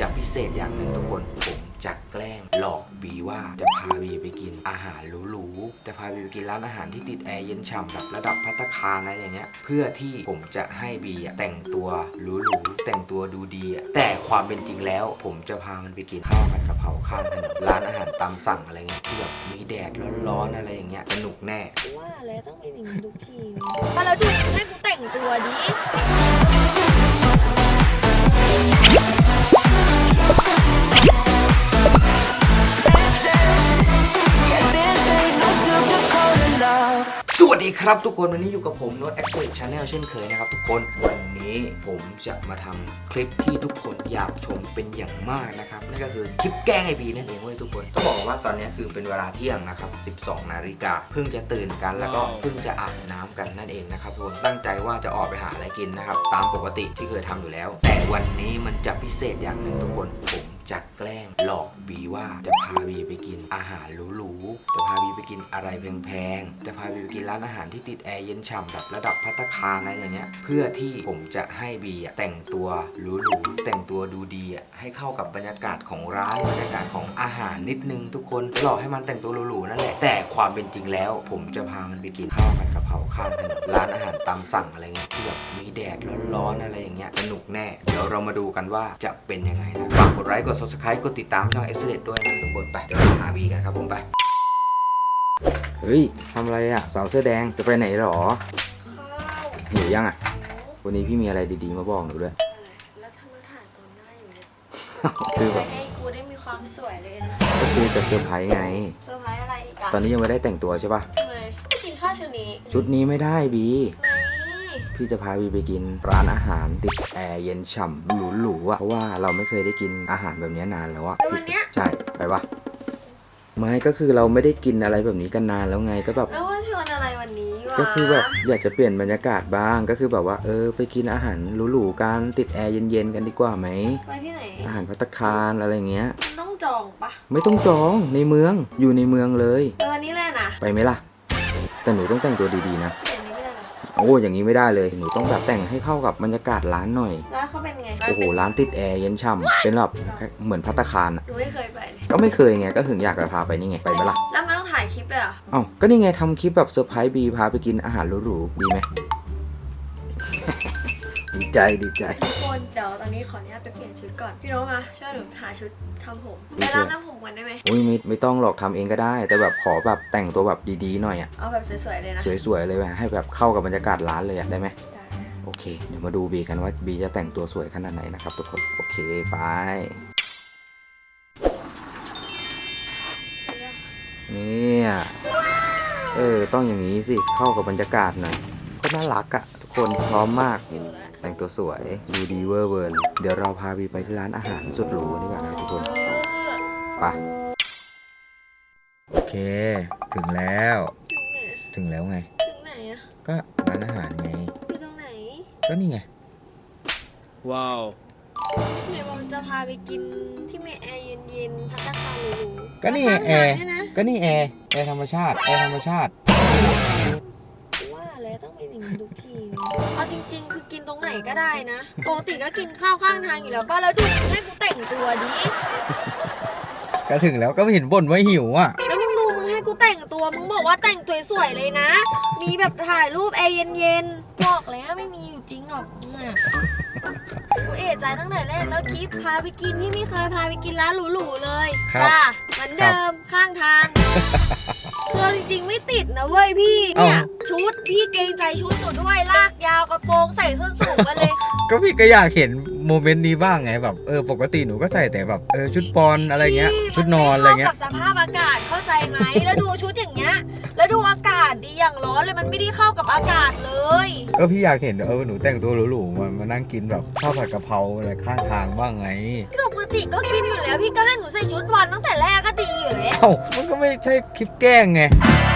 จะพิเศษอย่างหนึ่งทุกคน ผมจะแกล้งหลอกบีว่าจะพาบีไปกินอาหารหรูๆจะพาบีไปกินร้านอาหารที่ติดแอร์เย็นฉ่ำแบบระดับพัตคารอะไรอย่างเงี้ย เพื่อที่ผมจะให้บีแต่งตัวหรูๆแต่งตัวดูดี แต่ความเป็นจริงแล้ว ผมจะพามันไปกินข้าวผัดกะเพราข้างถนนร้านอาหารตามสั่งอะไรเงี้ยที่แบบมีแดดร้อนๆอะไรอย่างเงี้ยสนุกแน่ว่าแล้วต้องเป็นอย่างนี้ทุกทีมาแล้วดูให้กูแต่งตัวดิ สวัสดีครับทุกคนวันนี้อยู่กับผมโน้ต a c c e l Channel เช่นเคยนะครับทุกคนวันนี้ผมจะมาทำคลิปที่ทุกคนอยากชมเป็นอย่างมากนะครับนั่นก็คือคลิปแกล้งไอบีนั่นเองเว้ยทุกคนต้องบอกว่าตอนนี้คือเป็นเวลาเที่ยงนะครับ 12 นาฬิกาเพิ่งจะตื่นกันแล้วก็เพิ่งจะอาบน้ำกันนั่นเองนะครับทุกคนตั้งใจว่าจะออกไปหาอะไรกินนะครับตามปกติที่เคยทำอยู่แล้ว แต่วันนี้มันจะพิเศษอย่างหนึ่งทุกคนผม จะแกล้งหลอกบีว่าจะพาบีไปกินอาหารหรูๆ จะพาบีไปกินอะไรแพงๆ จะพาบีไปกินร้านอาหารที่ติดแอร์เย็นฉ่ำแบบระดับพัตตาคารอะไรอย่างเงี้ย เพื่อที่ผมจะให้บีแต่งตัวหรูๆ แต่งตัวดูดีให้เข้ากับบรรยากาศของร้านบรรยากาศของอาหารนิดนึงทุกคนหลอกให้มันแต่งตัวหรูๆนั่นแหละ แต่ความเป็นจริงแล้ว ผมจะพามันไปกินข้าวผัดกะเพราข้างถนนร้านอาหารตามสั่งอะไรเงี้ยที่แบบมีแดดร้อนๆอะไรอย่างเงี้ยสนุกแน่ เดี๋ยวเรามาดูกันว่าจะเป็นยังไงนะฝากกดไลค์กด subscribe กดติดตามช่อง e x c e l e n t ด้วยนะทุกคนไปเดี๋ยวเราหาวีกันครับผมไป เฮ้ยทำอะไรอะสาวเสื้อแดงจะไปไหนหรอข้าวหิวยังอะ วันนี้พี่มีอะไรดีๆมาบอกหนูด้วย แล้วทำไมถ่ายตอนหน้าอยู่เนี่ยคือแบบให้กูได้มีความสวยเลยนะก็คือจะเซอร์ไพรส์ไง เซอร์ไพรส์อะไรอีกอะตอนนี้ยังไม่ได้แต่งตัวใช่ปะทำไมไม่กินข้าวชุดนี้ชุดนี้ไม่ได้บีไม่ พี่จะพาบีไปกินร้านอาหารติดแอร์เย็นฉ่ำหรูๆอะเพราะว่าเราไม่เคยได้กินอาหารแบบนี้นานแล้วอะแล้ววันเนี้ย ใช่ไปปะไม่ก็คือเราไม่ได้กินอะไรแบบนี้กันนานแล้วไงก็แบบแล้วว่าชวนอะไรวันนี้วะก็คือแบบอยากจะเปลี่ยนบรรยากาศบ้างก็คือแบบว่าเออไปกินอาหารหรูๆกันติดแอร์เย็นๆกันดีกว่าไหมไปที่ไหนอาหารพัตตาคารอะไรเงี้ยมันต้องจองปะไม่ต้องจองในเมืองอยู่ในเมืองเลยแล้ววันนี้แหละนะไปไหมล่ะ แต่หนูต้องแต่งตัวดีๆนะ โอ้อย่างนี้ไม่ได้เลย หนูต้องแบบแต่งให้เข้ากับบรรยากาศร้านหน่อย ร้านเขาเป็นไงโอ้โหร้านติดแอร์เย็นฉ่ำเป็นแบบเหมือนพัตตาคารอะหนูไม่เคยไปเลย ก็ไม่เคยไง ก็ถึงอยากจะพาไปนี่ไง ไปไหมล่ะ แล้วมันต้องถ่ายคลิปเลยเหรอ เอ้าก็นี่ไงทำคลิปแบบเซอร์ไพรส์บีพาไปกินอาหารหรูๆ ดีไหม ดีใจดีใจ ทุกคนเดี๋ยวตอนนี้ขออนุญาตไปเปลี่ยนชุดก่อน พี่โน้ตมาช่วยหนูหาชุดทำผมไปร้านทำผมกันได้ไหมอุ้ยไม่ไม่ต้องหรอกทำเองก็ได้ แต่แบบขอแบบแต่งตัวแบบดีๆหน่อยอะเอาแบบสวยๆเลยนะสวยๆเลยแบบให้แบบเข้ากับบรรยากาศร้านเลยอะได้ไหมได้โอเค เดี๋ยวมาดูบีกันว่าบีจะแต่งตัวสวยขนาดไหนนะครับทุกคนโอเคไปเนี่ยเออต้องอย่างนี้สิเข้ากับบรรยากาศหน่อยก็น่ารักอะทุก คนพร้อมมากอยู่แล้วแต่งตัวสวย ดูดีเวอร์เวิร์นเดี๋ยวเราพาบีไปที่ร้านอาหารสุดหรูดีกว่านะทุกคนไปโอเค ถึงแล้ว ถึงไหนถึงแล้วไง ถึงไหนอะก็ร้านอาหารไง อยู่ตรงไหน ก็นี่ไง Wow. ไหนบอกจะพาไปกินที่มีแอร์เย็นๆพัตตาคารหรูๆก็นี่ข้างแอร์ทางเนี่ยนะก็นี่แอร์ แอร์ธรรมชาติ แอร์ธรรมชาติว่าแล้ว ต้องเป็นอย่างนี้ทุกที เอาจริง ๆ คือกินตรงไหนก็ได้นะ ปกติก็กินข้าวข้างทางอยู่แล้วป้าแล้วดูให้กูแต่งตัวดิ ก็ถึงแล้วก็ไม่เห็นบ่นว่าหิวอะ แล้วมึงดูมึงให้กูแต่งตัว มึงบอกว่าแต่งตัวสวยเลยนะ มีแบบถ่ายรูปแอร์เย็นๆ บอกแล้วไม่มีอยู่จริงหรอกมึงอะกูเอะใจตั้งแต่แรกแล้วคลิปพาไปกินที่ไม่เคยพาไปกินร้านหรูๆเลยครับ จ้าเหมือนเดิมข้างทาง เราจริงๆไม่ติดนะเว้ยพี่เนี่ย ชุดพี่เกรงใจชุดหนูด้วยลากยาวกระโปรงใส่ส้นสูงกันเลย ก็พี่ก็อยากเห็นโมเมนต์นี้บ้างไงแบบเออปกติหนูก็ใส่แต่แบบเออชุดปอนอะไรเงี้ยพี่ชุดนอนอะไรเงี้ยมันม่เข้ากับสภาพอากาศเข้าใจไหมแล้วดูชุดอย่างเงี้ย แล้วดูอากาศดีอย่างร้อนเลยมันไม่ได้เข้ากับอากาศเลยก็พี่อยากเห็นเออหนูแต่งตัวหรูๆมามานั่งกินแบบข้าวผัดกะเพราอะไรข้างทางบ้างไงปกติก็กินอยู่แล้วพี่ก็ให้หนูใส่ชุดวันตั้งแต่แรกก็ดีอยู่แล้วเอ้ามันก็ไม่ใช่คลิปแกล้งไง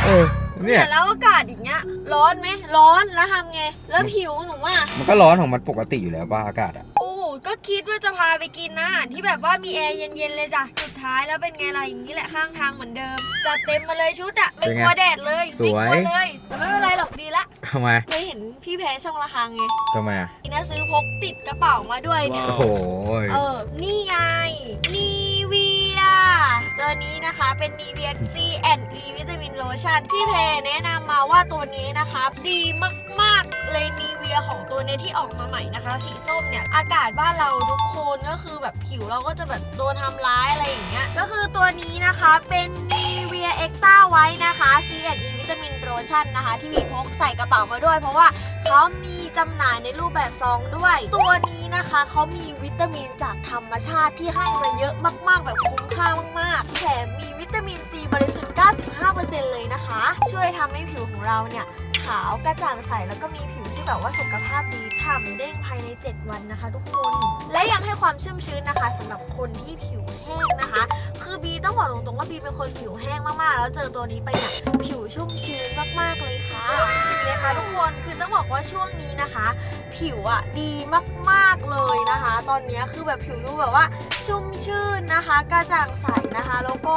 เออ เนี่ยแล้วอากาศอย่างเงี้ย ร้อนไหมร้อนแล้วทำไง แล้วผิวหนูอะมันก็ร้อนของมันปกติอยู่แล้วป่ะอากาศอะโอ้โหก็คิดว่าจะพาไปกินอาหารที่แบบว่ามีแอร์เย็นๆเลยจ้ะสุดท้ายแล้วเป็นไงล่ะอย่างนี้แหละข้างทางเหมือนเดิมจัดเต็มมาเลยชุดอะไม่กลัวแดดเลยสไม่วยกลัวเลยแต่ไม่เป็นไรหรอกดีละทำไมเคยเห็นพี่แพ้ช่องละครังไงทำไมอะนี่นะซื้อพกติดกระเป๋ามาด้วยเนี่ย โอ้โหเออ นี่ไง ตัวนี้นะคะเป็น Nivea C and E วิตามินโลชั่นพี่เพแนะนำมาว่าตัวนี้นะคะ ดีมากๆเลย Nivea ของตัวนี้ที่ออกมาใหม่นะคะ สีส้มเนี่ย อากาศบ้านเราทุกคนก็คือแบบผิวเราก็จะแบบโดนทำร้ายอะไรอย่างเงี้ยก็คือตัวนี้นะคะเป็น Nivea Extra White นะคะ C and E วิตามินโลชั่นนะคะ ที่มีพกใส่กระเป๋ามาด้วยเพราะว่า เขามีจำหน่ายในรูปแบบซองด้วย ตัวนี้นะคะเขามีวิตามินจากธรรมชาติที่ให้มาเยอะมากๆ แบบคุ้มค่ามากๆ แถมมีวิตามินซีบริสุทธิ์ 95%เลยนะคะ ช่วยทำให้ผิวของเราเนี่ยขาวกระจ่างใสแล้วก็มีผิวที่แบบว่าสุขภาพดีฉ่ำเด้งภายใน 7 วันนะคะ ทุกคน และยังให้ความชุ่มชื้นนะคะสำหรับคนที่ผิวแห้ง คือบีต้องบอกตรงๆว่าบีเป็นคนผิวแห้งมากๆ แล้วเจอตัวนี้ไปเนี่ยผิวชุ่มชื้นมากๆเลยค่ะเห็นะคะทุกคนคือต้องบอกว่าช่วงนี้นะคะ ผิวอะดีมากๆเลยนะคะ ตอนนี้คือแบบผิวดูแบบว่าชุ่มชื่นนะคะ กระจ่างใสนะคะ แล้วก็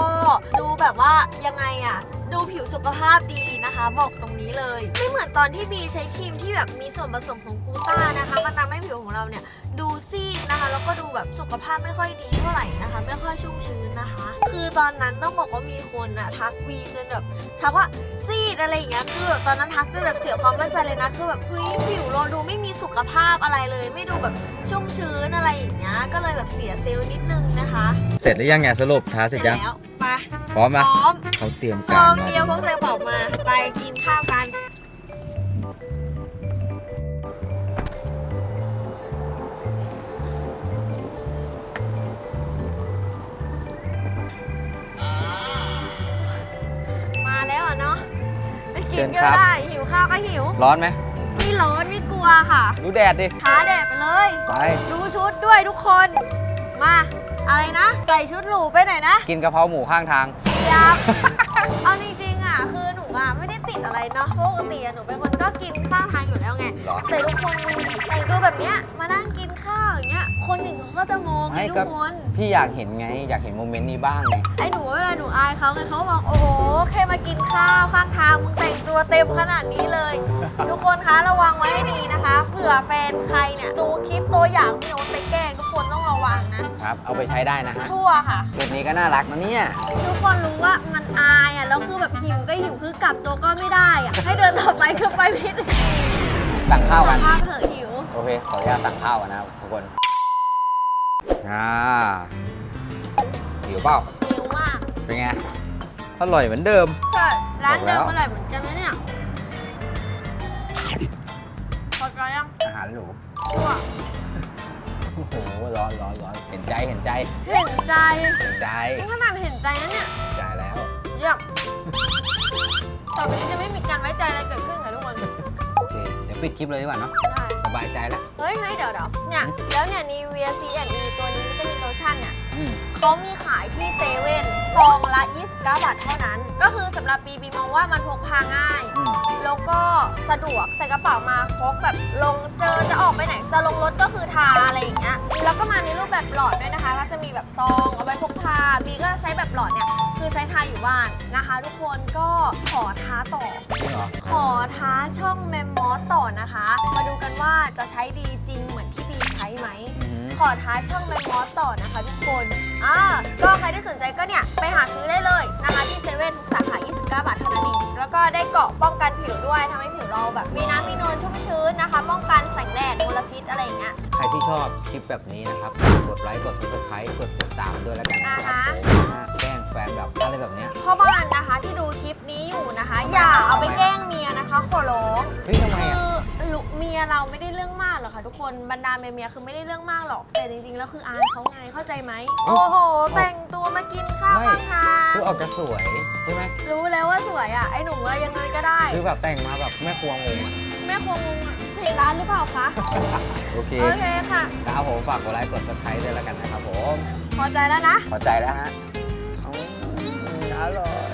ดูแบบว่ายังไงอะ ดูผิวสุขภาพดีนะคะ บอกตรงนี้เลย ไม่เหมือนตอนที่บีใช้ครีมที่แบบมีส่วนผสมของกูต้านะคะมันทำให้ผิวของเราเนี่ยดูซีดนะคะ แล้วก็ดูแบบสุขภาพไม่ค่อยดีเท่าไหร่นะคะ ไม่ค่อยชุ่มชื้นนะคะ คือตอนนั้นต้องบอกว่ามีคนอะทักวีจนแบบทักว่าซีดอะไรอย่างเงี้ยคือแบบตอนนั้นทักจนแบบเสียความมั่นใจเลยนะคือแบบเฮ้ยผิวเราดูไม่มีสุขภาพอะไรเลย ไม่ดูแบบชุ่มชื้นอะไรอย่างเงี้ยก็เลยแบบเสียเซลล์นิดนึงนะคะ เสร็จหรือยังไงสรุปท้าเสร็จยัง แล้ว ไปพร้อมไหมพร้อมเขาเตรียมซกาอรงมาเดียวพกใส่กระเป๋ามา ไปกินข้าวกัน มาแล้วอะเนาะไปกินก็ได้ หิวข้าวก็หิว ร้อนไหมไม่ร้อนไม่กลัวค่ะ ดูแดดดิท้าแดดไปเลย ไป ดูชุดด้วยทุกคน มา อะไรนะ ใส่ชุดหรูไปไหนนะกินกะเพราหมูข้างทางเยับ เอาจริงๆอะ คือหนูอะไม่ได้ติดอะไรเนาะปกติอะหนูเป็นคนก็กินข้างทางอยู่แล้วไงเหรอ แต่ทุกคนดูดิแต่งตัวแบบเนี้ยมานั่งกินข้าวอย่างเงี้ย คนหนึ่งเขาก็จะมองไงไม่ทุก็กคน พี่อยากเห็นไง อยากเห็นโมเมนต์นี้บ้างไงไอ้หนูเวลาหนูอายเขาไงเขาบอกโอ้โหแค่มากินข้าวข้างทางมึงแต่งตัวเต็มขนาดนี้เลย ทุกคนคะระวังไว้ให้ดีนะคะเผื่อแฟนใครเนี่ยดูคลิปตัวอย่างพี่โน้ตไปแกล้งทุก คนต้องระวังนะ ครับ เอาไปใช้ได้นะฮะชั่วค่ะ ชุดนี้ก็น่ารักนะเนี่ย ทุกคนรู้ว่ามันอายอะ แล้วคือแบบหิวก็หิวคือกลับตัวก็ไม่ได้อะ ให้เดินต่อไปคือไปไม่ได้สั่งข้าวกัน ภาพเถอะหิว โอเค ขออนุญาตสั่งข้าวกันนะครับทุกคน อ่าหิวเปล่า หิวมากเป็นไง อร่อยเหมือนเดิม ใช่ร้านเดิมบอกอแล้วร่อยเหมือนกันนะเนี่ยพอใจยังอาหารหรูชั่วโอ้โหร้อนร้อนร้อนเห็นใจเห็นใจเห็นใจเห็นใจนี่ขนาดเห็นใจนะเนี่ยเห็นใจแล้วเยี่ยมต่อไปนี้จะไม่มีการไว้ใจอะไรเกิดขึ้นค่ะทุกคน โอเค เดี๋ยวปิดคลิปเลยดีกว่าเนอะได้ สบายใจแล้ว เฮ้ยเฮ้ยเดี๋ยวเดี๋ยวเนี่ย แล้วเนี่ยนีเวียซีแอนอีตัวนี้วิตามินโลชั่นเนี่ยอืม เขามีขายที่เซเว่นซองละ 29 บาทเท่านั้น ก็คือสำหรับบีบีมองว่ามันพกพาง่าย อืม แล้วก็สะดวกใส่กระเป๋ามาพกแบบลงเจอจะออกไปไหน จะลงรถก็คือทาอะไรอย่างเงี้ยแล้วก็มาในรูปแบบหลอดด้วยนะคะ ก็จะมีแบบซองเอาไว้พกพาบีก็ใช้แบบหลอดเนี่ย คือใช้ทาอยู่บ้านนะคะ ทุกคนก็ขอท้าต่อ จริงเหรอขอท้าช่องแมมมอสต่อนะคะ มาดูกันว่าจะใช้ดีจริงเหมือนที่บีใช้ไหม อืมขอท้าช่องแมมมอสต่อนะคะทุกคน อ่า ก็ใครที่สนใจก็เนี่ย ไปหาซื้อได้เลยนะคะ ที่เซเว่นทุกสาขา 29 บาทเท่านั้นเอง แล้วก็ได้เกราะป้องกันผิวด้วยทำให้ผิว เราแบบมีน้ำมีนวลชุ่มชื้นนะคะ ป้องกันแสงแดดมลพิษอะไรอย่างเงี้ย ใครที่ชอบคลิปแบบนี้นะครับ กดไลค์กด subscribe กดติดตามด้วยแล้วกันนะคอ่ารับฮะผมนะแกล้งแฟนแบบอะไรแบบเนี้ยพ่อบ้านนะคะที่ดูคลิปนี้อยู่นะคะ อย่าเอาไปแกล้งเมียนะคะขอร้องเฮ้ยทำไมคือะอ ลูกเมียเราไม่ได้เรื่องมากหรอกค่ะ ทุกคนบรรดาเมียเมียๆคือไม่ได้เรื่องมากหรอก แต่จริงๆแล้วคืออายเขาไงเข้าใจไหมเอ้าโอ้โห แต่งตัวมากินข้าวไม่ข้างทางคือออกจะสวยใช่ไหมรู้แล้วว่าสวยอะไอ้หนูว่ายังไงก็ได้ คือแบบแต่งมาแบบแม่ครัวงงอะแม่ครัวงงอะเพจร้านหรือเปล่าคะโอเคโอเคค่ะ ครับผมฝากกดไลค์กด subscribe ด้วยแล้วกันนะครับผม พอใจแล้วนะ พอใจแล้วฮะอืมอร่อย